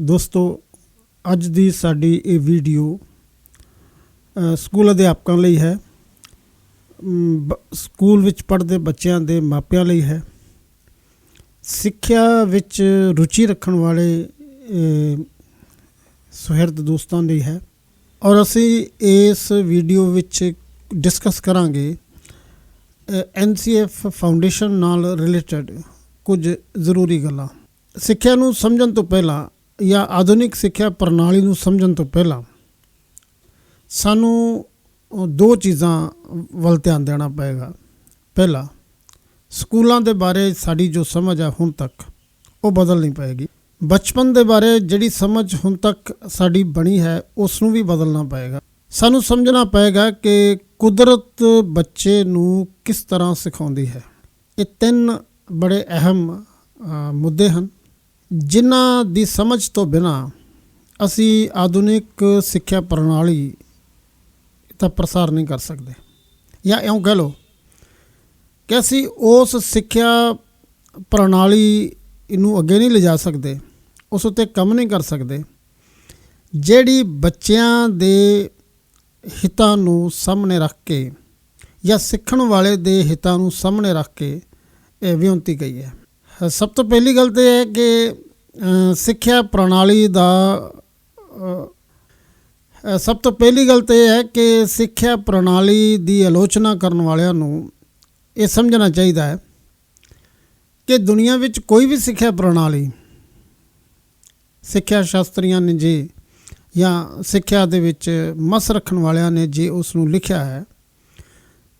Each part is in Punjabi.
ਦੋਸਤੋ, ਅੱਜ ਦੀ ਸਾਡੀ ਇਹ ਵੀਡੀਓ ਸਕੂਲ ਅਧਿਆਪਕਾਂ ਲਈ ਹੈ ਬ- ਸਕੂਲ ਵਿੱਚ ਪੜ੍ਹਦੇ ਬੱਚਿਆਂ ਦੇ ਮਾਪਿਆਂ ਲਈ ਹੈ। ਸਿੱਖਿਆ ਵਿੱਚ ਰੁਚੀ ਰੱਖਣ ਵਾਲੇ ਸੁਹਿਰਦ ਦੋਸਤਾਂ ਲਈ ਹੈ। ਔਰ ਅਸੀਂ ਇਸ ਵੀਡੀਓ ਵਿੱਚ ਡਿਸਕਸ ਕਰਾਂਗੇ ਐਨਸੀਐਫ ਫਾਊਂਡੇਸ਼ਨ ਨਾਲ ਰਿਲੇਟਡ ਕੁਝ ਜ਼ਰੂਰੀ ਗੱਲਾਂ। ਸਿੱਖਿਆ ਨੂੰ ਸਮਝਣ ਤੋਂ ਪਹਿਲਾਂ ਜਾਂ ਆਧੁਨਿਕ ਸਿੱਖਿਆ ਪ੍ਰਣਾਲੀ ਨੂੰ ਸਮਝਣ ਤੋਂ ਪਹਿਲਾਂ ਸਾਨੂੰ ਦੋ ਚੀਜ਼ਾਂ ਵੱਲ ਧਿਆਨ ਦੇਣਾ ਪਏਗਾ। ਪਹਿਲਾ, ਸਕੂਲਾਂ ਦੇ ਬਾਰੇ ਸਾਡੀ ਜੋ ਸਮਝ ਆ ਹੁਣ ਤੱਕ, ਉਹ ਬਦਲਣੀ ਪਏਗੀ। ਬਚਪਨ ਦੇ ਬਾਰੇ ਜਿਹੜੀ ਸਮਝ ਹੁਣ ਤੱਕ ਸਾਡੀ ਬਣੀ ਹੈ, ਉਸ ਨੂੰ ਵੀ ਬਦਲਣਾ ਪਏਗਾ। ਸਾਨੂੰ ਸਮਝਣਾ ਪਏਗਾ ਕਿ ਕੁਦਰਤ ਬੱਚੇ ਨੂੰ ਕਿਸ ਤਰ੍ਹਾਂ ਸਿਖਾਉਂਦੀ ਹੈ। ਇਹ ਤਿੰਨ ਬੜੇ ਅਹਿਮ ਮੁੱਦੇ ਹਨ। ਜਿਨ੍ਹਾਂ ਦੀ ਸਮਝ ਤੋਂ ਬਿਨਾ ਅਸੀਂ ਆਧੁਨਿਕ ਸਿੱਖਿਆ ਪ੍ਰਣਾਲੀ ਦਾ ਪ੍ਰਸਾਰ ਨਹੀਂ ਕਰ ਸਕਦੇ। ਜਾਂ ਇਉਂ ਕਹਿ ਲਓ ਕਿ ਅਸੀਂ ਉਸ ਸਿੱਖਿਆ ਪ੍ਰਣਾਲੀ ਨੂੰ ਅੱਗੇ ਨਹੀਂ ਲਿਜਾ ਸਕਦੇ, ਉਸ ਉੱਤੇ ਕੰਮ ਨਹੀਂ ਕਰ ਸਕਦੇ, ਜਿਹੜੀ ਬੱਚਿਆਂ ਦੇ ਹਿੱਤਾਂ ਨੂੰ ਸਾਹਮਣੇ ਰੱਖ ਕੇ ਜਾਂ ਸਿੱਖਣ ਵਾਲੇ ਦੇ ਹਿੱਤਾਂ ਨੂੰ ਸਾਹਮਣੇ ਰੱਖ ਕੇ ਇਹ ਵਿਉਂਤੀ ਗਈ ਹੈ। ਸਭ ਤੋਂ ਪਹਿਲੀ ਗੱਲ ਤੇ ਇਹ ਹੈ ਕਿ ਸਿੱਖਿਆ ਪ੍ਰਣਾਲੀ ਦਾ ਸਭ ਤੋਂ ਪਹਿਲੀ ਗੱਲ ਤੇ ਇਹ ਹੈ ਕਿ ਸਿੱਖਿਆ ਪ੍ਰਣਾਲੀ ਦੀ ਆਲੋਚਨਾ ਕਰਨ ਵਾਲਿਆਂ ਨੂੰ ਇਹ ਸਮਝਣਾ ਚਾਹੀਦਾ ਹੈ ਕਿ ਦੁਨੀਆ ਵਿੱਚ ਕੋਈ ਵੀ ਸਿੱਖਿਆ ਪ੍ਰਣਾਲੀ, ਸਿੱਖਿਆ ਸ਼ਾਸਤਰੀਆਂ ਨੇ ਜੇ ਜਾਂ ਸਿੱਖਿਆ ਦੇ ਵਿੱਚ ਮਸ ਰੱਖਣ ਵਾਲਿਆਂ ਨੇ ਜੇ ਉਸ ਨੂੰ ਲਿਖਿਆ ਹੈ,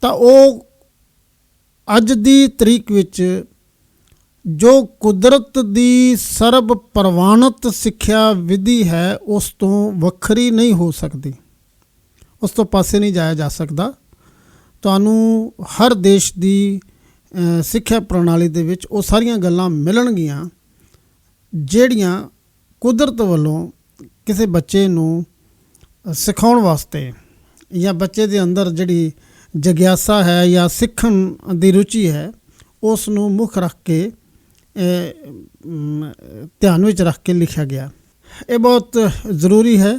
ਤਾਂ ਉਹ ਅੱਜ ਦੀ ਤਰੀਕ ਵਿੱਚ ਜੋ ਕੁਦਰਤ ਦੀ ਸਰਬ ਪ੍ਰਵਾਨਿਤ ਸਿੱਖਿਆ ਵਿਧੀ ਹੈ, ਉਸ ਤੋਂ ਵੱਖਰੀ ਨਹੀਂ ਹੋ ਸਕਦੀ। ਉਸ ਤੋਂ ਪਾਸੇ ਨਹੀਂ ਜਾਇਆ ਜਾ ਸਕਦਾ। ਤੁਹਾਨੂੰ ਹਰ ਦੇਸ਼ ਦੀ ਸਿੱਖਿਆ ਪ੍ਰਣਾਲੀ ਦੇ ਵਿੱਚ ਉਹ ਸਾਰੀਆਂ ਗੱਲਾਂ ਮਿਲਣਗੀਆਂ, ਜਿਹੜੀਆਂ ਕੁਦਰਤ ਵੱਲੋਂ ਕਿਸੇ ਬੱਚੇ ਨੂੰ ਸਿਖਾਉਣ ਵਾਸਤੇ ਜਾਂ ਬੱਚੇ ਦੇ ਅੰਦਰ ਜਿਹੜੀ ਜਗਿਆਸਾ ਹੈ ਜਾਂ ਸਿੱਖਣ ਦੀ ਰੁਚੀ ਹੈ, ਉਸ ਨੂੰ ਮੁੱਖ ਰੱਖ ਕੇ ਧਿਆਨ ਵਿੱਚ ਰੱਖ ਕੇ ਲਿਖਿਆ ਗਿਆ। ਇਹ ਬਹੁਤ ਜ਼ਰੂਰੀ ਹੈ।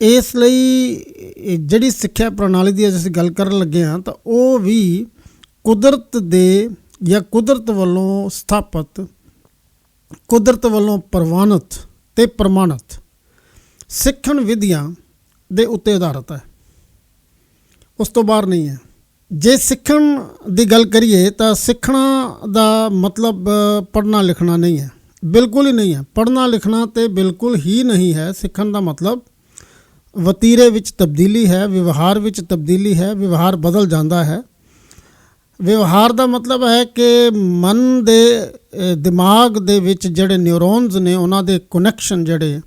ਇਸ ਲਈ ਜਿਹੜੀ ਸਿੱਖਿਆ ਪ੍ਰਣਾਲੀ ਦੀ ਅੱਜ ਅਸੀਂ ਗੱਲ ਕਰਨ ਲੱਗੇ ਹਾਂ, ਤਾਂ ਉਹ ਵੀ ਕੁਦਰਤ ਦੇ ਜਾਂ ਕੁਦਰਤ ਵੱਲੋਂ ਸਥਾਪਿਤ, ਕੁਦਰਤ ਵੱਲੋਂ ਪ੍ਰਵਾਨਿਤ ਤੇ ਪ੍ਰਮਾਣਿਤ ਸਿੱਖਣ ਵਿਧੀਆਂ ਦੇ ਉੱਤੇ ਆਧਾਰਿਤ ਹੈ। ਉਸ ਤੋਂ ਬਾਹਰ ਨਹੀਂ ਹੈ। ਜੇ ਸਿੱਖਣ ਦੀ ਗੱਲ ਕਰੀਏ ਤਾਂ ਸਿੱਖਣਾ ਦਾ ਮਤਲਬ ਪੜ੍ਹਨਾ ਲਿਖਣਾ ਨਹੀਂ ਹੈ। ਬਿਲਕੁਲ ਹੀ ਨਹੀਂ ਹੈ। ਪੜ੍ਹਨਾ ਲਿਖਣਾ ਤੇ ਬਿਲਕੁਲ ਹੀ ਨਹੀਂ ਹੈ। ਸਿੱਖਣ ਦਾ ਮਤਲਬ ਵਤੀਰੇ ਵਿੱਚ ਤਬਦੀਲੀ ਹੈ, ਵਿਵਹਾਰ ਵਿੱਚ ਤਬਦੀਲੀ ਹੈ, ਵਿਵਹਾਰ ਬਦਲ ਜਾਂਦਾ ਹੈ। ਵਿਵਹਾਰ ਦਾ ਮਤਲਬ ਹੈ ਕਿ ਮਨ ਦੇ ਦਿਮਾਗ ਦੇ ਵਿੱਚ ਜਿਹੜੇ ਨਿਊਰੋਨਸ ਨੇ, ਉਹਨਾਂ ਦੇ ਕਨੈਕਸ਼ਨ ਜਿਹੜੇ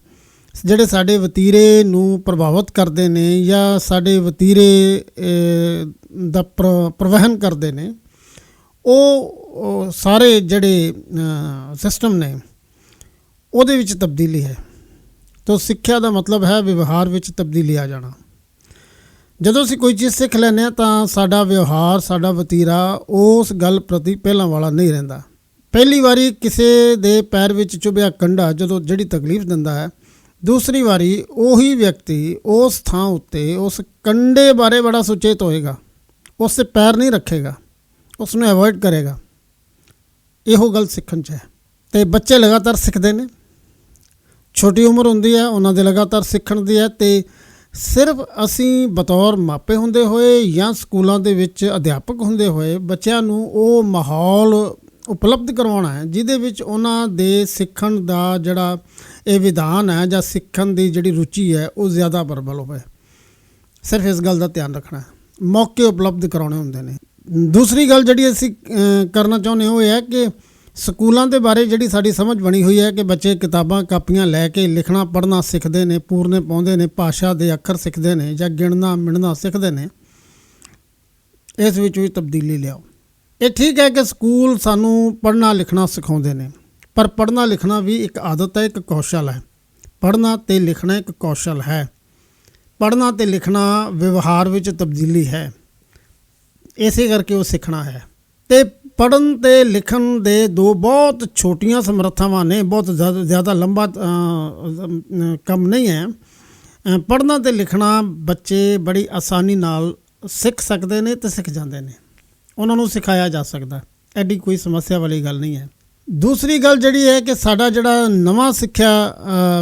ਜਿਹੜੇ ਸਾਡੇ ਵਤੀਰੇ ਨੂੰ ਪ੍ਰਭਾਵਿਤ ਕਰਦੇ ਨੇ ਜਾਂ ਸਾਡੇ ਵਤੀਰੇ ਦਾ ਪ੍ਰ- ਪ੍ਰਵਹਨ ਕਰਦੇ ਨੇ, ਉਹ ਸਾਰੇ ਜਿਹੜੇ ਸਿਸਟਮ ਨੇ, ਉਹਦੇ ਵਿੱਚ ਤਬਦੀਲੀ ਹੈ। ਤੋ ਸਿੱਖਿਆ ਦਾ ਮਤਲਬ ਹੈ ਵਿਵਹਾਰ ਵਿੱਚ ਤਬਦੀਲੀ ਆ ਜਾਣਾ। ਜਦੋਂ ਅਸੀਂ ਕੋਈ ਚੀਜ਼ ਸਿੱਖ ਲੈਂਦੇ ਹਾਂ ਤਾਂ ਸਾਡਾ ਵਿਵਹਾਰ, ਸਾਡਾ ਵਤੀਰਾ ਉਸ ਗੱਲ ਪ੍ਰਤੀ ਪਹਿਲਾਂ ਵਾਲਾ ਨਹੀਂ ਰਹਿੰਦਾ। ਪਹਿਲੀ ਵਾਰੀ ਕਿਸੇ ਦੇ ਪੈਰ ਵਿੱਚ ਚੁਭਿਆ ਕੰਡਾ ਜਦੋਂ ਜਿਹੜੀ ਤਕਲੀਫ ਦਿੰਦਾ ਹੈ ਦੂਸਰੀ ਵਾਰੀ ਉਹੀ ਵਿਅਕਤੀ ਉਸ ਥਾਂ ਉੱਤੇ ਉਸ ਕੰਡੇ ਬਾਰੇ ਬੜਾ ਸੁਚੇਤ ਹੋਏਗਾ। ਉਸ ਤੇ ਪੈਰ ਨਹੀਂ ਰੱਖੇਗਾ। ਉਸ ਨੂੰ ਅਵੋਇਡ ਕਰੇਗਾ। ਇਹੋ ਗੱਲ ਸਿੱਖਣ 'ਚ ਹੈ। ਤੇ ਬੱਚੇ ਲਗਾਤਾਰ ਸਿੱਖਦੇ ਨੇ। ਛੋਟੀ ਉਮਰ ਹੁੰਦੀ ਹੈ, ਉਹਨਾਂ ਦੇ ਲਗਾਤਾਰ ਸਿੱਖਣ ਦੀ ਹੈ। ਤੇ ਸਿਰਫ ਅਸੀਂ ਬਤੌਰ ਮਾਪੇ ਹੁੰਦੇ ਹੋਏ ਜਾਂ ਸਕੂਲਾਂ ਦੇ ਵਿੱਚ ਅਧਿਆਪਕ ਹੁੰਦੇ ਹੋਏ ਬੱਚਿਆਂ ਨੂੰ ਉਹ ਮਾਹੌਲ ਉਪਲਬਧ ਕਰਵਾਉਣਾ ਹੈ, ਜਿਹਦੇ ਵਿੱਚ ਉਹਨਾਂ ਦੇ ਸਿੱਖਣ ਦਾ ਜਿਹੜਾ ਇਹ ਵਿਧਾਨ ਹੈ ਜਾਂ ਸਿੱਖਣ ਦੀ ਜਿਹੜੀ ਰੁਚੀ ਹੈ, ਉਹ ਜ਼ਿਆਦਾ ਪ੍ਰਬਲ ਹੋਵੇ। ਸਿਰਫ ਇਸ ਗੱਲ ਦਾ ਧਿਆਨ ਰੱਖਣਾ ਹੈ। ਮੌਕੇ ਉਪਲਬਧ ਕਰਾਉਣੇ ਹੁੰਦੇ ਨੇ। ਦੂਸਰੀ ਗੱਲ ਜਿਹੜੀ ਅਸੀਂ ਕਰਨਾ ਚਾਹੁੰਦੇ ਹਾਂ, ਉਹ ਇਹ ਹੈ ਕਿ ਸਕੂਲਾਂ ਦੇ ਬਾਰੇ ਜਿਹੜੀ ਸਾਡੀ ਸਮਝ ਬਣੀ ਹੋਈ ਹੈ ਕਿ ਬੱਚੇ ਕਿਤਾਬਾਂ, ਕਾਪੀਆਂ ਲੈ ਕੇ ਲਿਖਣਾ, ਪੜ੍ਹਨਾ ਸਿੱਖਦੇ ਨੇ, ਪੂਰਨੇ ਪਾਉਂਦੇ ਨੇ, ਭਾਸ਼ਾ ਦੇ ਅੱਖਰ ਸਿੱਖਦੇ ਨੇ ਜਾਂ ਗਿਣਨਾ, ਮਿਣਨਾ ਸਿੱਖਦੇ ਨੇ, ਇਸ ਵਿੱਚ ਵੀ ਤਬਦੀਲੀ ਲਿਆਓ। ਇਹ ਠੀਕ ਹੈ ਕਿ ਸਕੂਲ ਸਾਨੂੰ ਪੜ੍ਹਨਾ, ਲਿਖਣਾ ਸਿਖਾਉਂਦੇ ਨੇ। ਪਰ ਪੜ੍ਹਨਾ ਲਿਖਣਾ ਵੀ ਇੱਕ ਆਦਤ ਹੈ ਇੱਕ ਕੌਸ਼ਲ ਹੈ। ਪੜ੍ਹਨਾ ਤੇ ਲਿਖਣਾ ਇੱਕ ਕੌਸ਼ਲ ਹੈ। ਪੜ੍ਹਨਾ ਤੇ ਲਿਖਣਾ ਵਿਵਹਾਰ ਵਿੱਚ ਤਬਦੀਲੀ ਹੈ। ਇਸੇ ਕਰਕੇ ਉਹ ਸਿੱਖਣਾ ਹੈ। ਤੇ ਪੜਨ ਤੇ ਲਿਖਣ ਦੇ ਦੋ ਬਹੁਤ ਛੋਟੀਆਂ ਸਮਰੱਥਾਵਾਂ ਨੇ ਬਹੁਤ ਜ਼ਿਆਦਾ ਲੰਬਾ ਕੰਮ ਨਹੀਂ ਹੈ। ਅ, ਪੜ੍ਹਨਾ ਤੇ ਲਿਖਣਾ ਬੱਚੇ ਬੜੀ ਆਸਾਨੀ ਨਾਲ ਸਿੱਖ ਸਕਦੇ ਨੇ ਤੇ ਸਿੱਖ ਜਾਂਦੇ ਨੇ। ਉਹਨਾਂ ਨੂੰ ਸਿਖਾਇਆ ਜਾ ਸਕਦਾ। ਐਡੀ ਕੋਈ ਸਮੱਸਿਆ ਵਾਲੀ ਗੱਲ ਨਹੀਂ ਹੈ। ਦੂਸਰੀ ਗੱਲ ਜਿਹੜੀ ਹੈ ਕਿ ਸਾਡਾ ਜਿਹੜਾ ਨਵਾਂ ਸਿੱਖਿਆ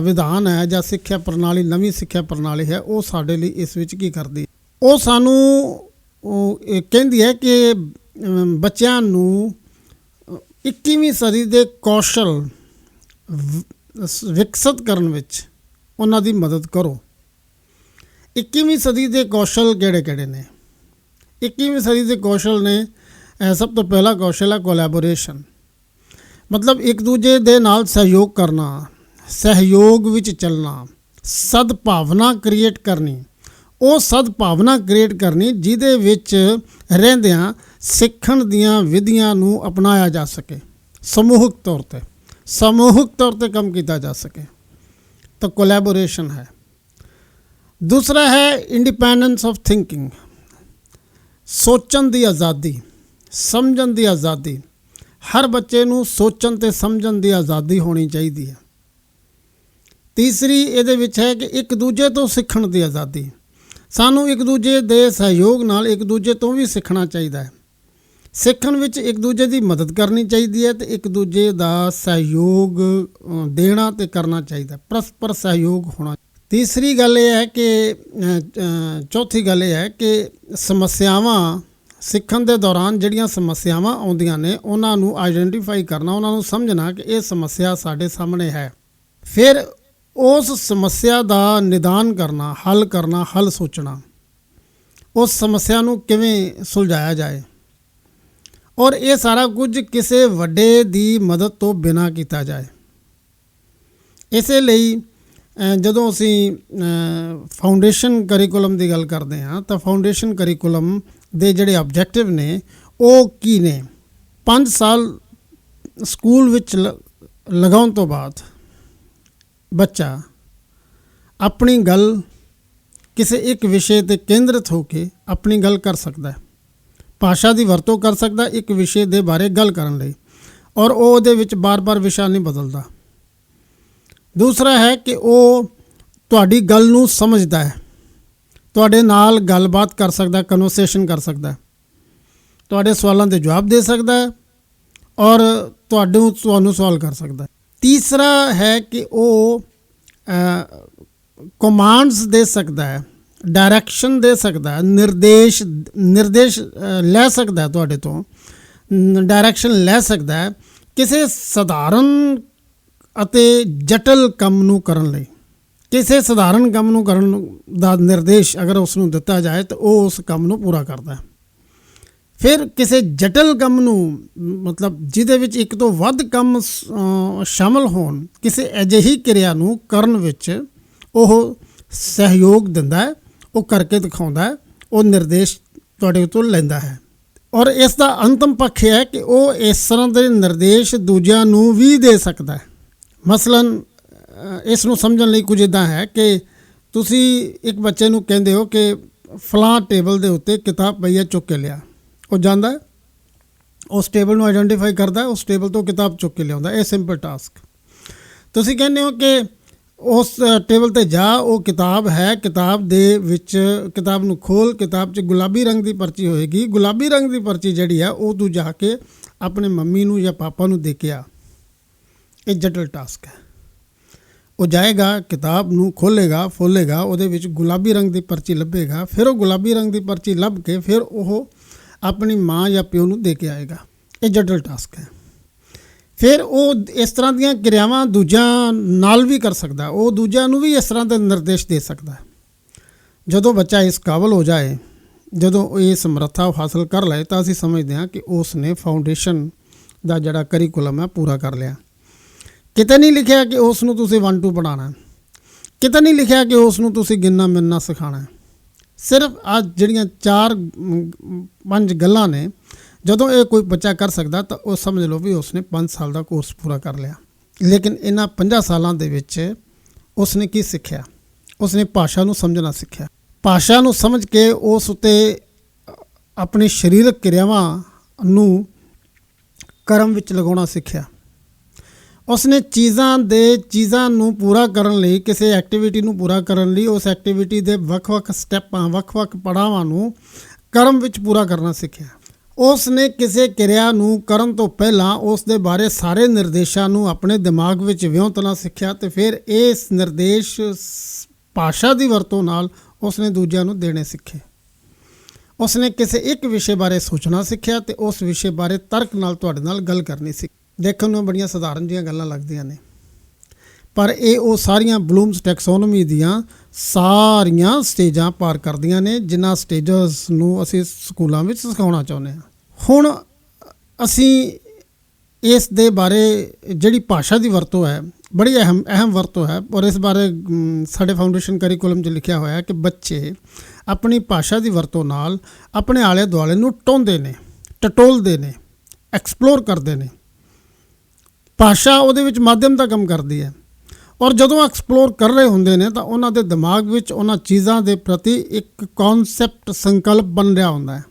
ਵਿਧਾਨ ਹੈ ਜਾਂ ਸਿੱਖਿਆ ਪ੍ਰਣਾਲੀ, ਨਵੀਂ ਸਿੱਖਿਆ ਪ੍ਰਣਾਲੀ ਹੈ, ਉਹ ਸਾਡੇ ਲਈ ਇਸ ਵਿੱਚ ਕੀ ਕਰਦੀ ਉਹ ਸਾਨੂੰ, ਉਹ ਕਹਿੰਦੀ ਹੈ ਕਿ ਬੱਚਿਆਂ ਨੂੰ 21ਵੀਂ ਸਦੀ ਦੇ ਕੌਸ਼ਲ ਵਿਕਸਿਤ ਕਰਨ ਵਿੱਚ ਉਹਨਾਂ ਦੀ ਮਦਦ ਕਰੋ। 21ਵੀਂ ਸਦੀ ਦੇ ਕੌਸ਼ਲ ਕਿਹੜੇ ਕਿਹੜੇ ਨੇ? 21ਵੀਂ ਸਦੀ ਦੇ ਕੌਸ਼ਲ ਨੇ ਸਭ ਤੋਂ ਪਹਿਲਾ ਕੌਸ਼ਲ ਹੈ ਕੋਲੈਬੋਰੇਸ਼ਨ ਮਤਲਬ ਇੱਕ ਦੂਜੇ ਦੇ ਨਾਲ ਸਹਿਯੋਗ ਕਰਨਾ, ਸਹਿਯੋਗ ਵਿੱਚ ਚੱਲਣਾ, ਸਦਭਾਵਨਾ ਕ੍ਰੀਏਟ ਕਰਨੀ। ਉਹ ਸਦਭਾਵਨਾ ਕ੍ਰੀਏਟ ਕਰਨੀ ਜਿਹਦੇ ਵਿੱਚ ਰਹਿੰਦਿਆਂ ਸਿੱਖਣ ਦੀਆਂ ਵਿਧੀਆਂ ਨੂੰ ਅਪਣਾਇਆ ਜਾ ਸਕੇ। ਸਮੂਹਿਕ ਤੌਰ ਤੇ, ਸਮੂਹਿਕ ਤੌਰ ਤੇ ਕੰਮ ਕੀਤਾ ਜਾ ਸਕੇ। ਤਾਂ ਕੋਲੈਬੋਰੇਸ਼ਨ ਹੈ। ਦੂਸਰਾ ਹੈ ਇੰਡੀਪੈਂਡੈਂਸ ਆਫ ਥਿੰਕਿੰਗ ਸੋਚਣ ਦੀ ਆਜ਼ਾਦੀ, ਸਮਝਣ ਦੀ ਆਜ਼ਾਦੀ। ਹਰ ਬੱਚੇ ਨੂੰ ਸੋਚਣ ਤੇ ਸਮਝਣ ਦੀ ਆਜ਼ਾਦੀ ਹੋਣੀ ਚਾਹੀਦੀ ਹੈ। ਤੀਸਰੀ ਇਹਦੇ ਵਿੱਚ ਹੈ ਕਿ ਇੱਕ ਦੂਜੇ ਤੋਂ ਸਿੱਖਣ ਦੀ ਆਜ਼ਾਦੀ। ਸਾਨੂੰ ਇੱਕ ਦੂਜੇ ਦੇ ਸਹਿਯੋਗ ਨਾਲ ਇੱਕ ਦੂਜੇ ਤੋਂ ਵੀ ਸਿੱਖਣਾ ਚਾਹੀਦਾ ਹੈ। ਸਿੱਖਣ ਵਿੱਚ ਇੱਕ ਦੂਜੇ ਦੀ ਮਦਦ ਕਰਨੀ ਚਾਹੀਦੀ ਹੈ ਤੇ ਇੱਕ ਦੂਜੇ ਦਾ ਸਹਿਯੋਗ ਦੇਣਾ ਤੇ ਕਰਨਾ ਚਾਹੀਦਾ ਪਰਸਪਰ ਸਹਿਯੋਗ ਹੋਣਾ ਤੀਸਰੀ ਗੱਲ ਇਹ ਹੈ ਕਿ ਚੌਥੀ ਗੱਲ ਇਹ ਹੈ ਕਿ ਸਮੱਸਿਆਵਾਂ ਸਿੱਖਣ ਦੇ ਦੌਰਾਨ ਜਿਹੜੀਆਂ ਸਮੱਸਿਆਵਾਂ ਆਉਂਦੀਆਂ ਨੇ, ਉਹਨਾਂ ਨੂੰ ਆਈਡੈਂਟੀਫਾਈ ਕਰਨਾ, ਉਹਨਾਂ ਨੂੰ ਸਮਝਣਾ ਕਿ ਇਹ ਸਮੱਸਿਆ ਸਾਡੇ ਸਾਹਮਣੇ ਹੈ। ਫਿਰ ਉਸ ਸਮੱਸਿਆ ਦਾ ਨਿਦਾਨ ਕਰਨਾ, ਹੱਲ ਕਰਨਾ, ਹੱਲ ਸੋਚਣਾ। ਉਸ ਸਮੱਸਿਆ ਨੂੰ ਕਿਵੇਂ ਸੁਲਝਾਇਆ ਜਾਏ? ਔਰ ਇਹ ਸਾਰਾ ਕੁਝ ਕਿਸੇ ਵੱਡੇ ਦੀ ਮਦਦ ਤੋਂ ਬਿਨਾ ਕੀਤਾ ਜਾਏ। ਇਸੇ ਲਈ ਜਦੋਂ ਅਸੀਂ ਫਾਊਂਡੇਸ਼ਨ ਕਰਿਕੂਲਮ ਦੀ ਗੱਲ ਕਰਦੇ ਹਾਂ, ਤਾਂ ਫਾਊਂਡੇਸ਼ਨ ਕਰਿਕੂਲਮ ਦੇ ਜਿਹੜੇ ਆਬਜੈਕਟਿਵ ਨੇ, ਉਹ ਕੀ ਨੇ? 5 ਸਾਲ ਸਕੂਲ ਵਿੱਚ ਲ- ਲਗਾਉਣ ਤੋਂ ਬਾਅਦ ਬੱਚਾ ਆਪਣੀ ਗੱਲ ਕਿਸੇ ਇੱਕ ਵਿਸ਼ੇ ਤੇ ਕੇਂਦਰਿਤ ਹੋ ਕੇ ਆਪਣੀ ਗੱਲ ਕਰ ਸਕਦਾ ਹੈ। ਭਾਸ਼ਾ ਦੀ ਵਰਤੋਂ ਕਰ ਸਕਦਾ ਇੱਕ ਵਿਸ਼ੇ ਦੇ ਬਾਰੇ ਗੱਲ ਕਰਨ ਲਈ ਔਰ ਉਹ ਉਹਦੇ ਵਿੱਚ ਬਾਰ-ਬਾਰ ਵਿਸ਼ਾ ਨਹੀਂ ਬਦਲਦਾ। ਦੂਸਰਾ ਹੈ ਕਿ ਉਹ ਤੁਹਾਡੀ ਗੱਲ ਨੂੰ ਸਮਝਦਾ ਹੈ। ਤੁਹਾਡੇ ਨਾਲ ਗੱਲਬਾਤ ਕਰ ਸਕਦਾ ਕਨਵਰਸੇਸ਼ਨ ਕਰ ਸਕਦਾ ਤੁਹਾਡੇ ਸਵਾਲਾਂ ਦੇ ਜਵਾਬ ਦੇ ਸਕਦਾ ਹੈ ਔਰ ਤੁਹਾਨੂੰ ਤੁਹਾਨੂੰ ਸਵਾਲ ਕਰ ਸਕਦਾ ਤੀਸਰਾ ਹੈ ਕਿ ਉਹ ਕਮਾਂਡਸ ਦੇ ਸਕਦਾ ਹੈ ਡਾਇਰੈਕਸ਼ਨ ਦੇ ਸਕਦਾ ਨਿਰਦੇਸ਼ ਨਿਰਦੇਸ਼ ਲੈ ਸਕਦਾ ਤੁਹਾਡੇ ਤੋਂ ਡਾਇਰੈਕਸ਼ਨ ਲੈ ਸਕਦਾ ਕਿਸੇ ਸਧਾਰਨ ਅਤੇ ਜਟਲ ਕੰਮ ਨੂੰ ਕਰਨ ਲਈ। ਕਿਸੇ ਸਧਾਰਨ ਕੰਮ ਨੂੰ ਕਰਨ ਦਾ ਨਿਰਦੇਸ਼ ਅਗਰ ਉਸ ਨੂੰ ਦਿੱਤਾ ਜਾਏ ਤਾਂ ਉਹ ਉਸ ਕੰਮ ਨੂੰ ਪੂਰਾ ਕਰਦਾ ਹੈ। ਫਿਰ ਕਿਸੇ ਜਟਲ ਕੰਮ ਨੂੰ, ਮਤਲਬ ਜਿਹਦੇ ਵਿੱਚ ਇੱਕ ਤੋਂ ਵੱਧ ਕੰਮ ਸ਼ਾਮਲ ਹੋਣ, ਕਿਸੇ ਅਜਿਹੀ ਕਿਰਿਆ ਨੂੰ ਕਰਨ ਵਿੱਚ ਉਹ ਸਹਿਯੋਗ ਦਿੰਦਾ ਹੈ, ਉਹ ਕਰਕੇ ਦਿਖਾਉਂਦਾ ਹੈ, ਉਹ ਨਿਰਦੇਸ਼ ਤੁਹਾਡੇ ਤੋਂ ਲੈਂਦਾ ਹੈ। ਔਰ ਇਸ ਦਾ ਅੰਤਮ ਪੱਖ ਇਹ ਹੈ ਕਿ ਉਹ ਇਸ ਤਰ੍ਹਾਂ ਦੇ ਨਿਰਦੇਸ਼ ਦੂਜਿਆਂ ਨੂੰ ਵੀ ਦੇ ਸਕਦਾ ਹੈ। ਮਸਲਨ ਇਸ ਨੂੰ ਸਮਝਣ ਲਈ ਕੁਝ ਇਦਾਂ ਹੈ ਕਿ ਤੁਸੀਂ ਇੱਕ ਬੱਚੇ ਨੂੰ ਕਹਿੰਦੇ ਹੋ ਕਿ ਫਲਾਂ ਟੇਬਲ ਦੇ ਉੱਤੇ ਕਿਤਾਬ ਪਈ ਹੈ ਚੁੱਕ ਕੇ ਲਿਆ। ਉਹ ਜਾਂਦਾ ਉਸ ਟੇਬਲ ਨੂੰ ਆਇਡੈਂਟੀਫਾਈ ਕਰਦਾ ਉਸ ਟੇਬਲ ਤੋਂ ਕਿਤਾਬ ਚੁੱਕ ਕੇ ਲਿਆਉਂਦਾ ਇਹ ਸਿੰਪਲ ਟਾਸਕ ਤੁਸੀਂ ਕਹਿੰਦੇ ਹੋ ਕਿ ਉਸ ਟੇਬਲ ਤੇ ਜਾ, ਉਹ ਕਿਤਾਬ ਹੈ, ਕਿਤਾਬ ਦੇ ਵਿੱਚ, ਕਿਤਾਬ ਨੂੰ ਖੋਲ, ਕਿਤਾਬ 'ਚ ਗੁਲਾਬੀ ਰੰਗ ਦੀ ਪਰਚੀ ਹੋਏਗੀ। ਗੁਲਾਬੀ ਰੰਗ ਦੀ ਪਰਚੀ ਜਿਹੜੀ ਆ ਉਹ ਤੂੰ ਜਾ ਕੇ ਆਪਣੇ ਮੰਮੀ ਨੂੰ ਜਾਂ ਪਾਪਾ ਨੂੰ ਦੇ ਕੇ ਆ। ਇਹ ਜਟਲ ਟਾਸਕ ਹੈ। ਉਹ ਜਾਏਗਾ, ਕਿਤਾਬ ਨੂੰ ਖੋਲੇਗਾ ਫੋਲੇਗਾ ਉਹਦੇ ਵਿੱਚ ਗੁਲਾਬੀ ਰੰਗ ਦੀ ਪਰਚੀ ਲੱਭੇਗਾ, ਫਿਰ ਉਹ ਗੁਲਾਬੀ ਰੰਗ ਦੀ ਪਰਚੀ ਲੱਭ ਕੇ ਫਿਰ ਉਹ ਆਪਣੀ ਮਾਂ ਜਾਂ ਪਿਓ ਨੂੰ ਦੇ ਕੇ ਆਏਗਾ। ਇਹ ਜਟਲ ਟਾਸਕ ਹੈ। ਫਿਰ ਉਹ ਇਸ ਤਰ੍ਹਾਂ ਦੀਆਂ ਕਿਰਿਆਵਾਂ ਦੂਜਿਆਂ ਨਾਲ ਵੀ ਕਰ ਸਕਦਾ। ਉਹ ਦੂਜਿਆਂ ਨੂੰ ਵੀ ਇਸ ਤਰ੍ਹਾਂ ਦੇ ਨਿਰਦੇਸ਼ ਦੇ ਸਕਦਾ ਜਦੋਂ ਬੱਚਾ ਇਸ ਕਾਬਲ ਹੋ ਜਾਏ, ਜਦੋਂ ਇਹ ਸਮਰੱਥਾ ਹਾਸਲ ਕਰ ਲਏ, ਤਾਂ ਅਸੀਂ ਸਮਝਦੇ ਹਾਂ ਕਿ ਉਸ ਨੇ ਫਾਊਂਡੇਸ਼ਨ ਦਾ ਜਿਹੜਾ ਕਰਿਕੂਲਮ ਹੈ, ਪੂਰਾ ਕਰ ਲਿਆ। ਕਿਤੇ ਨਹੀਂ ਲਿਖਿਆ ਕਿ ਉਸ ਨੂੰ ਤੁਸੀਂ 1 2 ਪੜਾਉਣਾ ਕਿਤੇ ਨਹੀਂ ਲਿਖਿਆ ਕਿ ਉਸ ਨੂੰ ਤੁਸੀਂ ਗਿਣਨਾ ਮਿੰਨਾ ਸਿਖਾਉਣਾ। ਸਿਰਫ ਆ ਜਿਹੜੀਆਂ ਚਾਰ ਪੰਜ ਗੱਲਾਂ ਨੇ, ਜਦੋਂ ਇਹ ਕੋਈ ਬੱਚਾ ਕਰ ਸਕਦਾ ਤਾਂ ਉਹ ਸਮਝ ਲਓ ਵੀ ਉਸਨੇ 5 ਸਾਲ ਦਾ ਕੋਰਸ ਪੂਰਾ ਕਰ ਲਿਆ। ਲੇਕਿਨ ਇਹਨਾਂ 5 ਸਾਲਾਂ ਦੇ ਵਿੱਚ ਉਸਨੇ ਕੀ ਸਿੱਖਿਆ? ਉਸਨੇ ਭਾਸ਼ਾ ਨੂੰ ਸਮਝਣਾ ਸਿੱਖਿਆ। ਭਾਸ਼ਾ ਨੂੰ ਸਮਝ ਕੇ ਉਸ ਉਤੇ ਆਪਣੀ ਸਰੀਰਕ ਕਿਰਿਆਵਾਂ ਨੂੰ ਕਰਮ ਵਿੱਚ ਲਗਾਉਣਾ ਸਿੱਖਿਆ। ਉਸਨੇ ਚੀਜ਼ਾਂ ਦੇ ਚੀਜ਼ਾਂ ਨੂੰ ਪੂਰਾ ਕਰਨ ਲਈ, ਕਿਸੇ ਐਕਟੀਵਿਟੀ ਨੂੰ ਪੂਰਾ ਕਰਨ ਲਈ, ਉਸ ਐਕਟੀਵਿਟੀ ਦੇ ਵੱਖ-ਵੱਖ ਸਟੈਪਾਂ ਵੱਖ-ਵੱਖ ਪੜਾਵਾਂ ਨੂੰ ਕਰਮ ਵਿੱਚ ਪੂਰਾ ਕਰਨਾ ਸਿੱਖਿਆ। ਉਸ ਨੇ ਕਿਸੇ ਕਿਰਿਆ ਨੂੰ ਕਰਨ ਤੋਂ ਪਹਿਲਾਂ ਉਸ ਦੇ ਬਾਰੇ ਸਾਰੇ ਨਿਰਦੇਸ਼ਾਂ ਨੂੰ ਆਪਣੇ ਦਿਮਾਗ ਵਿੱਚ ਵਿਉਂਤਣਾ ਸਿੱਖਿਆ ਤੇ ਫਿਰ ਇਸ ਨਿਰਦੇਸ਼ ਭਾਸ਼ਾ ਦੀ ਵਰਤੋਂ ਨਾਲ ਉਸ ਨੇ ਦੂਜਿਆਂ ਨੂੰ ਦੇਣੇ ਸਿੱਖੇ। ਉਸ ਨੇ ਕਿਸੇ ਇੱਕ ਵਿਸ਼ੇ ਬਾਰੇ ਸੋਚਣਾ ਸਿੱਖਿਆ ਤੇ ਉਸ ਵਿਸ਼ੇ ਬਾਰੇ ਤਰਕ ਨਾਲ ਤੁਹਾਡੇ ਨਾਲ ਗੱਲ ਕਰਨੀ ਸੀ ਦੇਖਣ ਨੂੰ ਬੜੀਆਂ ਸਧਾਰਨ ਜਿਹੀਆਂ ਗੱਲਾਂ ਲੱਗਦੀਆਂ ਨੇ। ਪਰ ਇਹ ਉਹ ਸਾਰੀਆਂ ਬਲੂਮਸ ਟੈਕਸੋਨੋਮੀ ਦੀਆਂ ਸਾਰੀਆਂ ਸਟੇਜਾਂ ਪਾਰ ਕਰਦੀਆਂ ਨੇ, ਜਿਨ੍ਹਾਂ ਸਟੇਜਸ ਨੂੰ ਅਸੀਂ ਸਕੂਲਾਂ ਵਿੱਚ ਸਿਖਾਉਣਾ ਚਾਹੁੰਦੇ ਹਾਂ। ਹੁਣ ਅਸੀਂ ਇਸ ਦੇ ਬਾਰੇ ਜਿਹੜੀ ਭਾਸ਼ਾ ਦੀ ਵਰਤੋਂ ਹੈ, ਬੜੀ ਅਹਿਮ ਅਹਿਮ ਵਰਤੋਂ ਹੈ ਔਰ ਇਸ ਬਾਰੇ ਸਾਡੇ ਫਾਊਂਡੇਸ਼ਨ ਕਰਿਕੂਲਮ 'ਚ ਲਿਖਿਆ ਹੋਇਆ ਹੈ ਕਿ ਬੱਚੇ ਆਪਣੀ ਭਾਸ਼ਾ ਦੀ ਵਰਤੋਂ ਨਾਲ ਆਪਣੇ ਆਲੇ ਦੁਆਲੇ ਨੂੰ ਟੋਂਦੇ ਨੇ, ਟਟੋਲਦੇ ਨੇ ਐਕਸਪਲੋਰ ਕਰਦੇ ਨੇ। ਭਾਸ਼ਾ ਉਹਦੇ ਵਿੱਚ ਮਾਧਿਅਮ ਦਾ ਕੰਮ ਕਰਦੀ ਹੈ। ਔਰ ਜਦੋਂ ਐਕਸਪਲੋਰ ਕਰ ਰਹੇ ਹੁੰਦੇ ਨੇ ਤਾਂ ਉਹਨਾਂ ਦੇ ਦਿਮਾਗ ਵਿੱਚ ਉਹਨਾਂ ਚੀਜ਼ਾਂ ਦੇ ਪ੍ਰਤੀ ਇੱਕ ਕਨਸੈਪਟ ਸੰਕਲਪ ਬਣ ਰਿਹਾ ਹੁੰਦਾ ਹੈ।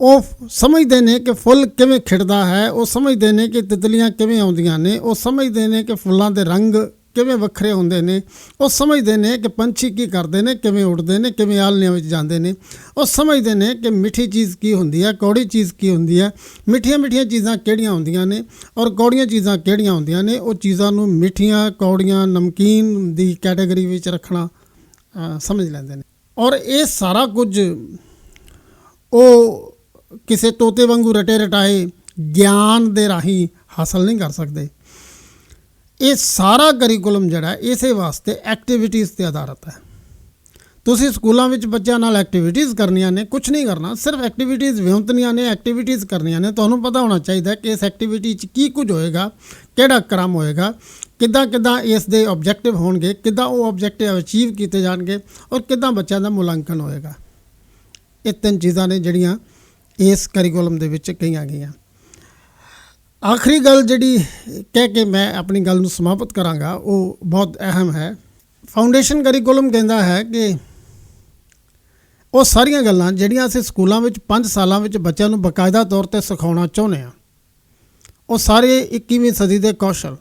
ਉਹ ਸਮਝਦੇ ਨੇ ਕਿ ਫੁੱਲ ਕਿਵੇਂ ਖਿੜਦਾ ਹੈ, ਉਹ ਸਮਝਦੇ ਨੇ ਕਿ ਤਿਤਲੀਆਂ ਕਿਵੇਂ ਆਉਂਦੀਆਂ ਨੇ, ਉਹ ਸਮਝਦੇ ਨੇ ਕਿ ਫੁੱਲਾਂ ਦੇ ਰੰਗ ਕਿਵੇਂ ਵੱਖਰੇ ਹੁੰਦੇ ਨੇ, ਉਹ ਸਮਝਦੇ ਨੇ ਕਿ ਪੰਛੀ ਕੀ ਕਰਦੇ ਨੇ, ਕਿਵੇਂ ਉੱਡਦੇ ਨੇ, ਕਿਵੇਂ ਆਲਣਿਆਂ ਵਿੱਚ ਜਾਂਦੇ ਨੇ। ਉਹ ਸਮਝਦੇ ਨੇ ਕਿ ਮਿੱਠੀ ਚੀਜ਼ ਕੀ ਹੁੰਦੀ ਹੈ, ਕੌੜੀ ਚੀਜ਼ ਕੀ ਹੁੰਦੀ ਹੈ, ਮਿੱਠੀਆਂ ਮਿੱਠੀਆਂ ਚੀਜ਼ਾਂ ਕਿਹੜੀਆਂ ਹੁੰਦੀਆਂ ਨੇ ਔਰ ਕੌੜੀਆਂ ਚੀਜ਼ਾਂ ਕਿਹੜੀਆਂ ਹੁੰਦੀਆਂ ਨੇ, ਉਹ ਚੀਜ਼ਾਂ ਨੂੰ ਮਿੱਠੀਆਂ, ਕੌੜੀਆਂ, ਨਮਕੀਨ ਦੀ ਕੈਟਾਗਰੀ ਵਿੱਚ ਰੱਖਣਾ ਸਮਝ ਲੈਂਦੇ ਨੇ। ਔਰ ਇਹ ਸਾਰਾ ਕੁਝ ਉਹ ਕਿਸੇ ਤੋਤੇ ਵਾਂਗੂ ਰਟੇ ਰਟਾਏ, ਗਿਆਨ ਦੇ ਰਾਹੀਂ ਹਾਸਲ ਨਹੀਂ ਕਰ ਸਕਦੇ। ਇਹ ਸਾਰਾ ਕਰਿਕੂਲਮ ਜਿਹੜਾ ਇਸੇ ਵਾਸਤੇ ਐਕਟੀਵਿਟੀਜ਼ ਤੇ ਆਧਾਰਿਤ ਹੈ। ਤੁਸੀਂ ਸਕੂਲਾਂ ਵਿੱਚ ਬੱਚਿਆਂ ਨਾਲ ਐਕਟੀਵਿਟੀਜ਼ ਕਰਨੀਆਂ ਨੇ ਕੁਝ ਨਹੀਂ ਕਰਨਾ, ਸਿਰਫ ਐਕਟੀਵਿਟੀਜ਼ ਵਿਉਂਤਨੀਆਂ ਨੇ ਐਕਟੀਵਿਟੀਜ਼ ਕਰਨੀਆਂ ਨੇ। ਤੁਹਾਨੂੰ ਪਤਾ ਹੋਣਾ ਚਾਹੀਦਾ ਕਿ ਇਸ ਐਕਟੀਵਿਟੀ 'ਚ ਕੀ ਕੁਝ ਹੋਏਗਾ, ਕਿਹੜਾ ਕ੍ਰਮ ਹੋਏਗਾ, ਕਿੱਦਾਂ ਕਿੱਦਾਂ ਇਸ ਦੇ ਆਬਜੈਕਟਿਵ ਹੋਣਗੇ, ਕਿੱਦਾਂ ਉਹ ਆਬਜੈਕਟਿਵ ਅਚੀਵ ਕੀਤੇ ਜਾਣਗੇ ਔਰ ਕਿੱਦਾਂ ਬੱਚਿਆਂ ਦਾ ਮੁਲਾਂਕਣ ਹੋਏਗਾ। ਇਹ ਤਿੰਨ ਚੀਜ਼ਾਂ ਨੇ ਜਿਹੜੀਆਂ ਇਸ ਕਰਿਕੂਲਮ ਦੇ ਵਿੱਚ ਕਹੀਆਂ ਗਈਆਂ। ਆਖਰੀ ਗੱਲ ਜਿਹੜੀ ਕਹਿ ਕੇ ਮੈਂ ਆਪਣੀ ਗੱਲ ਨੂੰ ਸਮਾਪਤ ਕਰਾਂਗਾ, ਉਹ ਬਹੁਤ ਅਹਿਮ ਹੈ। ਫਾਊਂਡੇਸ਼ਨ ਕਰਿਕੂਲਮ ਕਹਿੰਦਾ ਹੈ ਕਿ ਉਹ ਸਾਰੀਆਂ ਗੱਲਾਂ ਜਿਹੜੀਆਂ ਅਸੀਂ ਸਕੂਲਾਂ ਵਿੱਚ 5 ਸਾਲਾਂ ਵਿੱਚ ਬੱਚਿਆਂ ਨੂੰ ਬਕਾਇਦਾ ਤੌਰ ਤੇ ਸਿਖਾਉਣਾ ਚਾਹੁੰਦੇ ਹਾਂ, ਉਹ ਸਾਰੇ 21ਵੀਂ ਸਦੀ ਦੇ ਕੌਸ਼ਲ।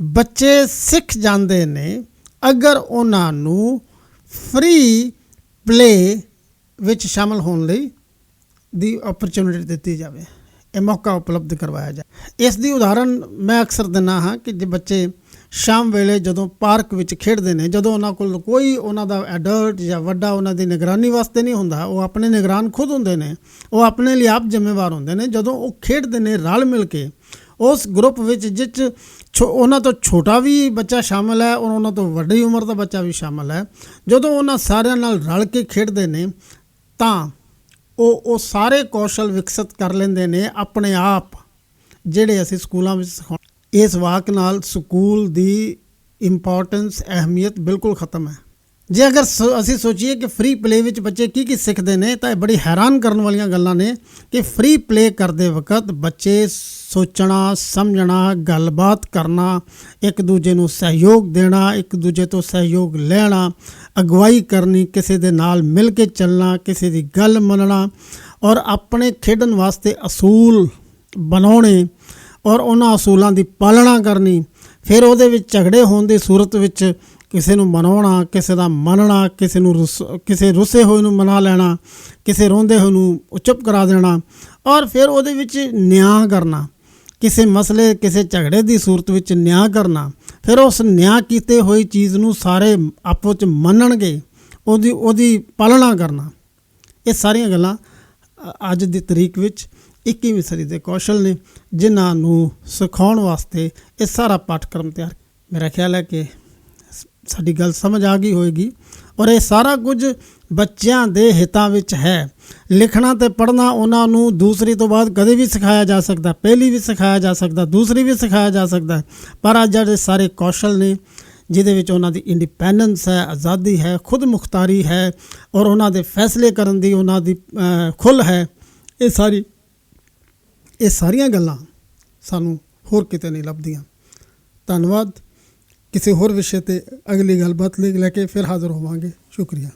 ਬੱਚੇ ਸਿੱਖ ਜਾਂਦੇ ਨੇ ਅਗਰ ਉਹਨਾਂ ਨੂੰ ਫ੍ਰੀ ਪਲੇ ਵਿੱਚ ਸ਼ਾਮਲ ਹੋਣ ਲਈ ਦੀ ਓਪਰਚੁਨਿਟੀ ਦਿੱਤੀ ਜਾਵੇ। ਇਹ ਮੌਕਾ ਉਪਲਬਧ ਕਰਵਾਇਆ ਜਾਏ। ਇਸ ਦੀ ਉਦਾਹਰਨ ਮੈਂ ਅਕਸਰ ਦਿੰਦਾ ਹਾਂ ਕਿ ਜੇ ਬੱਚੇ ਸ਼ਾਮ ਵੇਲੇ ਜਦੋਂ ਪਾਰਕ ਵਿੱਚ ਖੇਡਦੇ ਨੇ, ਜਦੋਂ ਉਹਨਾਂ ਕੋਲ ਕੋਈ ਉਹਨਾਂ ਦਾ ਐਡਲਟ ਜਾਂ ਵੱਡਾ ਉਹਨਾਂ ਦੀ ਨਿਗਰਾਨੀ ਵਾਸਤੇ ਨਹੀਂ ਹੁੰਦਾ, ਉਹ ਆਪਣੇ ਨਿਗਰਾਨ ਖੁਦ ਹੁੰਦੇ ਨੇ, ਉਹ ਆਪਣੇ ਲਈ ਆਪ ਜ਼ਿੰਮੇਵਾਰ ਹੁੰਦੇ ਨੇ, ਜਦੋਂ ਉਹ ਖੇਡਦੇ ਨੇ ਰਲ ਮਿਲ ਕੇ, ਉਸ ਗਰੁੱਪ ਵਿੱਚ ਜਿਸ 'ਚ ਛੋ- ਉਹਨਾਂ ਤੋਂ ਛੋਟਾ ਵੀ ਬੱਚਾ ਸ਼ਾਮਲ ਹੈ, ਔਰ ਉਹਨਾਂ ਤੋਂ ਵੱਡੀ ਉਮਰ ਦਾ ਬੱਚਾ ਵੀ ਸ਼ਾਮਲ ਹੈ, ਜਦੋਂ ਉਹਨਾਂ ਸਾਰਿਆਂ ਨਾਲ ਰਲ ਕੇ ਖੇਡਦੇ ਨੇ, ਤਾਂ ਉਹ ਉਹ ਸਾਰੇ ਕੌਸ਼ਲ ਵਿਕਸਿਤ ਕਰ ਲੈਂਦੇ ਨੇ ਆਪਣੇ ਆਪ, ਜਿਹੜੇ ਅਸੀਂ ਸਕੂਲਾਂ ਵਿੱਚ ਸਿਖਾਉਂਦੇ ਇਸ ਵਾਕ ਨਾਲ ਸਕੂਲ ਦੀ ਇੰਪੋਰਟੈਂਸ ਅਹਿਮੀਅਤ ਬਿਲਕੁਲ ਖਤਮ ਹੈ। ਜੇ ਅਗਰ ਸੋ- ਅਸੀਂ ਸੋਚੀਏ ਕਿ ਫ੍ਰੀ ਪਲੇ ਵਿੱਚ ਬੱਚੇ ਕੀ ਕੀ ਸਿੱਖਦੇ ਨੇ, ਤਾਂ ਇਹ ਬੜੀ ਹੈਰਾਨ ਕਰਨ ਵਾਲੀਆਂ ਗੱਲਾਂ ਨੇ ਕਿ ਫ੍ਰੀ ਪਲੇ ਕਰਦੇ ਵਕਤ ਬੱਚੇ ਸੋਚਣਾ, ਸਮਝਣਾ, ਗੱਲਬਾਤ ਕਰਨਾ, ਇੱਕ ਦੂਜੇ ਨੂੰ ਸਹਿਯੋਗ ਦੇਣਾ, ਇੱਕ ਦੂਜੇ ਤੋਂ ਸਹਿਯੋਗ ਲੈਣਾ, ਅਗਵਾਈ ਕਰਨੀ, ਕਿਸੇ ਦੇ ਨਾਲ ਮਿਲ ਕੇ ਚੱਲਣਾ, ਕਿਸੇ ਦੀ ਗੱਲ ਮੰਨਣਾ ਔਰ ਆਪਣੇ ਖੇਡਣ ਵਾਸਤੇ ਅਸੂਲ ਬਣਾਉਣੇ ਔਰ ਉਹਨਾਂ ਅਸੂਲਾਂ ਦੀ ਪਾਲਣਾ ਕਰਨੀ, ਫਿਰ ਉਹਦੇ ਵਿੱਚ ਝਗੜੇ ਹੋਣ ਦੀ ਸੂਰਤ ਵਿੱਚ ਕਿਸੇ ਨੂੰ ਮਨਾਉਣਾ, ਕਿਸੇ ਦਾ ਮੰਨਣਾ, ਕਿਸੇ ਨੂੰ ਰੁੱਸ, ਕਿਸੇ ਰੁੱਸੇ ਹੋਏ ਨੂੰ ਮਨਾ ਲੈਣਾ, ਕਿਸੇ ਰੋਂਦੇ ਹੋਏ ਨੂੰ ਉਹ ਕਰਾ ਦੇਣਾ ਔਰ ਫਿਰ ਉਹਦੇ ਵਿੱਚ ਨਿਆਂ ਕਰਨਾ, ਕਿਸੇ ਮਸਲੇ, ਕਿਸੇ ਝਗੜੇ ਦੀ ਸੂਰਤ ਵਿੱਚ ਨਿਆਂ ਕਰਨਾ, ਫਿਰ ਉਸ ਨਿਆਂ ਕੀਤੇ ਹੋਈ ਚੀਜ਼ ਨੂੰ ਸਾਰੇ ਆਪੋ ਵਿੱਚ ਮੰਨਣਗੇ, ਉਹਦੀ ਉਹਦੀ ਪਾਲਣਾ ਕਰਨਾ। ਇਹ ਸਾਰੀਆਂ ਗੱਲਾਂ ਅੱਜ ਦੀ ਤਰੀਕ ਵਿੱਚ 21ਵੀਂ ਸਦੀ ਦੇ ਕੌਸ਼ਲ ਨੇ, ਜਿਨ੍ਹਾਂ ਨੂੰ ਸਿਖਾਉਣ ਵਾਸਤੇ ਇਹ ਸਾਰਾ ਪਾਠਕ੍ਰਮ ਤਿਆਰ, ਮੇਰਾ ਖਿਆਲ ਹੈ ਕਿ ਸਾਡੀ ਗੱਲ ਸਮਝ ਆ ਗਈ ਹੋਏਗੀ। ਔਰ ਇਹ ਸਾਰਾ ਕੁਝ ਬੱਚਿਆਂ ਦੇ ਹਿੱਤਾਂ ਵਿੱਚ ਹੈ। ਲਿਖਣਾ ਤੇ ਪੜ੍ਹਨਾ ਉਹਨਾਂ ਨੂੰ ਦੂਸਰੀ ਤੋਂ ਬਾਅਦ ਕਦੇ ਵੀ ਸਿਖਾਇਆ ਜਾ ਸਕਦਾ ਪਹਿਲੀ ਵੀ ਸਿਖਾਇਆ ਜਾ ਸਕਦਾ ਦੂਸਰੀ ਵੀ ਸਿਖਾਇਆ ਜਾ ਸਕਦਾ। ਪਰ ਅੱਜ ਜਿਹੜੇ ਸਾਰੇ ਕੌਸ਼ਲ ਨੇ ਜਿਹਦੇ ਵਿੱਚ ਉਹਨਾਂ ਦੀ ਇੰਡੀਪੈਂਡੈਂਸ ਹੈ ਆਜ਼ਾਦੀ ਹੈ ਖੁਦ ਮੁਖਤਾਰੀ ਹੈ ਔਰ ਉਹਨਾਂ ਦੇ ਫੈਸਲੇ ਕਰਨ ਦੀ ਉਹਨਾਂ ਦੀ ਅ, ਖੁੱਲ੍ਹ ਹੈ। ਇਹ ਸਾਰੀ ਇਹ ਸਾਰੀਆਂ ਗੱਲਾਂ ਸਾਨੂੰ ਹੋਰ ਕਿਤੇ ਨਹੀਂ ਲੱਭਦੀਆਂ। ਧੰਨਵਾਦ। ਕਿਸੇ ਹੋਰ ਵਿਸ਼ੇ ਤੇ ਅਗਲੀ ਗੱਲਬਾਤ ਲੈ ਲੈ ਕੇ ਫਿਰ ਹਾਜ਼ਰ ਹੋਵਾਂਗੇ। ਸ਼ੁਕਰੀਆ।